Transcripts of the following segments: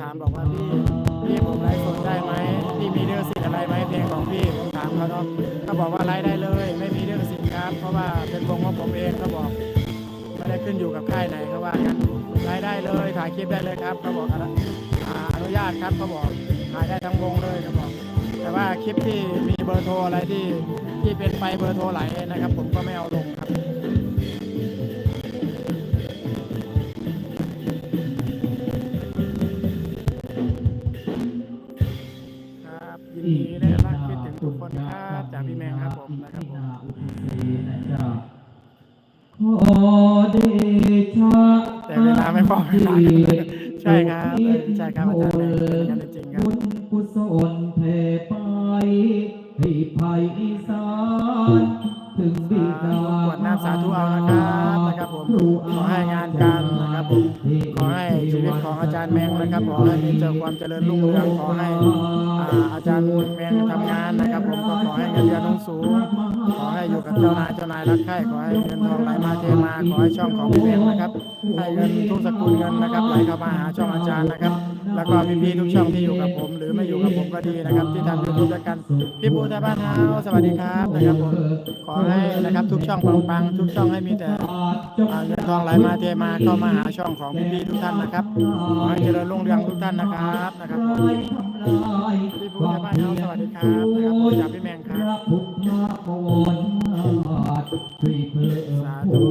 ถามบอกว่าพี่พี่ผมไลฟ์สดได้ไหมพี่มีเรื่องสิทธิ์อะไรไหมเพลงของพี่ผมถามเขาเนาะเขาบอกว่าไลฟ์ได้เลย ไม่มีเรื่องสิทธิ์ครับ เพราะว่าเป็นวงของผมเองเขาบอกไม่ได้ขึ้นอยู่กับค่ายไหนเขาว่ากันไลฟ์ได้เลยถ่ายคลิปได้เลยครับเขาบอกอนุอ่าอนุญาตครับเขาบอกถ่ายได้ทั้งวงเลยเขาบอก แต่ว่าคลิปที่มีเบอร์โทรอะไรที่ที่เป็นไปเบอร์โทรไหลนะครับ ผมก็ไม่เอาลงครับ ยินดีและรักคิดถึงทุกคนครับจากพี่แมงครับผมนะครับผมขอเดชะแต่เวลาไม่พอเวลาใช่ครับใช่ครับอาจารย์แมงจริงครับบุญกุศลแผ่ไปให้ภัยอีสานถึงบิดากวดน้ำสาธุเอานะครับนะครับผมขอให้งานการนะครับผมารย์แมงนะครับขอให้มีเจอความเจริญรุ่งเรืองขอให้อาอาจารย์แมงทำงานนะครับ ผมก็ขอให้เงินเดือนสูงขอให้อยู่กับเจ้านายเจ้านายรักใคร่ขอให้เงินทองไหลมาเทมาขอให้ช่องของพี่แมงนะครับให้เงินทุกสกุลเงินนะครับไหลเข้ามาหาช่องอาจารย์นะครับ แล้วก็พี่ๆทุกช่องที่อยู่กับผม หรือไม่อยู่กับผมก็ดีนะครับ ที่ทำยูทูบด้วยกันพี่ปูไทยบ้านเฮาสวัสดีครับนะครับผมขอให้นะครับทุกช่องปังๆทุกช่องให้มีแต่อ่าเงินทองไหลมาเทมาเข้ามาหาช่องของพี่ๆทุกท่านนะครับขอให้เจริญรุ่งเรืองทุกท่านนะครับนะครับผมพี่ปูไทยบ้านเฮาสวัสดีครับนะครับผมจากพี่แมงคพรับ สาธุ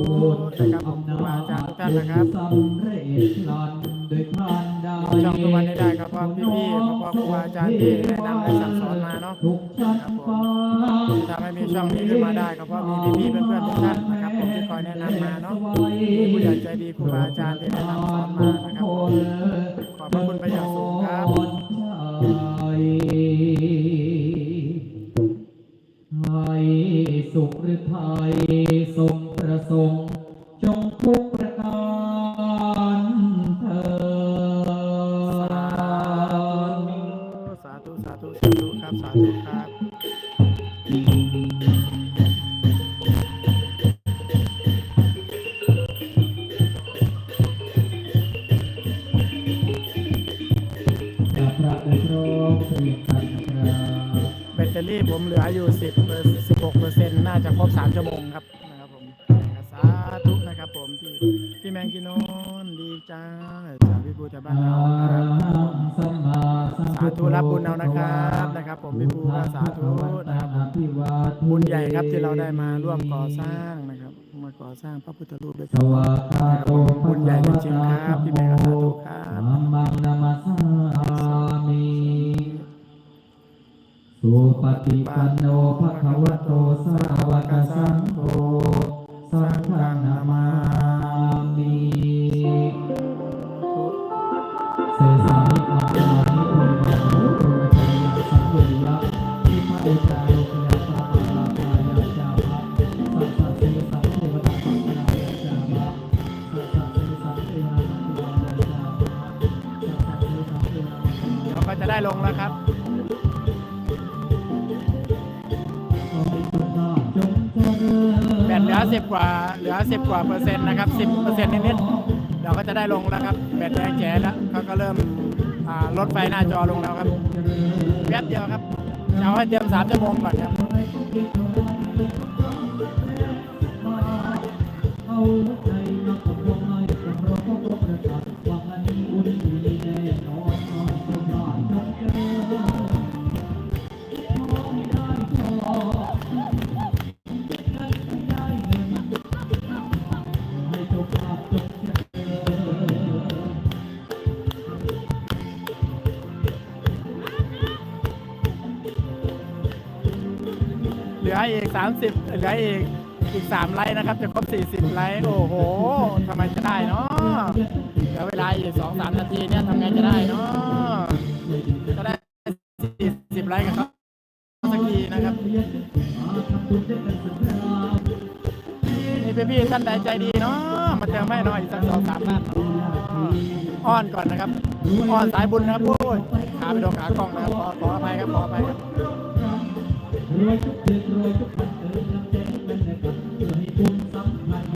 นะครับผมครูบาอาจารย์ทุกท่านนะครับสำเร็จลันโดยทานด้ช่องทุกวันได้ครับเพราะพี่ๆเพราะครูบาอาจารย์ที่แนะนำและสั่งสอนมาเนาะทุกชั้นฟ้าที่ทำให้มีช่องนี้ขึ้นมาได้ก็เพราะมีพี่ๆเพื่อนๆทุกท่านนะครับผมที่คอยแนะนำมาเนาะผู้ใหญ่ใจดีครูบาอาจารย์ที่แนะนำสอนมานะครับผมขอบพระคุณไปอย่างสูงครับให้ สุขหรือไทยทรงประสงค์ จงทุกประการเถิดสาธุสาธุสาธุครับสาธุครับพระพระได้พร้อมเตรียม ตเตอรี่ผมเหลืออยู่10เปอร์16เปอร์เซ็นต์น่าจะครบ 3 ชั่วโมงครับนะครับผมสาธุนะครับผมที่พี่แมงกินโนดีจ้าจากพี่บูชาบ้านเราสาธุรับบุญเอานะครับนะครับ ผมพี่บูสาธุนะครับบุญใหญ่ครับที่เราได้มาร่วมก่อสร้างนะครับมาก่อสร้างพระพุทธรูปด้วยสกันบุญใหญ่จริงๆครับพี่แม่ก็สาธุครับ สุปฏิปันโนภะคะวะโตสาวกสังโฆสังฆนามามิเสสามิมานานิโทมาโนโตนะเยสังเวยะทิมาเอตาโลกยาปะปะปะยาจาภะสัสสะเสสังเทวตาปะปะยาจาภะสัสสะเสสังเทวตาปะปะยาจาภะสัสสะเสสังเทวตาปะปะยาจาภะเดี๋ยวก็จะได้ลงแล้วครับ ลือ10กว่าเหลือสิบกว่าเปอร์เซ็นต์นะครับสิบเปอร์เซ็นต์นิดๆเดียวก็จะได้ลงแล้วครับแบตแดงแจ๋แล้วเขาก็เริ่มลดไฟหน้าจอลงแล้วครับแป๊บเดียวครับจะเอาให้เตรียม3ชั่วโมงก่อนครับเอา เหลืออีก30เหลืออีกอีก3ไลน์นะครับ จะครบ40ไลน์โอ้โหทำไมจะได้เนาะเหลือเวลาอีก2-3นาทีเนี่ยทำไงจะได้เนาะจะได้40ไลน์กับเขาสักทีนะครับนี่พี่ท่านใดใจดีเนาะมาเติมให้หน่อยอีกสักสองสามท่านเนาะอ้อนก่อนนะครับอ้อนสายบุญนะครับโอ้ยขาไปโดนขากล้องนะครับขอขออภัยครับขออภัยครับ รวยทุกเดือนรวยทุกวันเติมน้ำใจทุกบรรยากาศเพื่อให้บุญสัมพั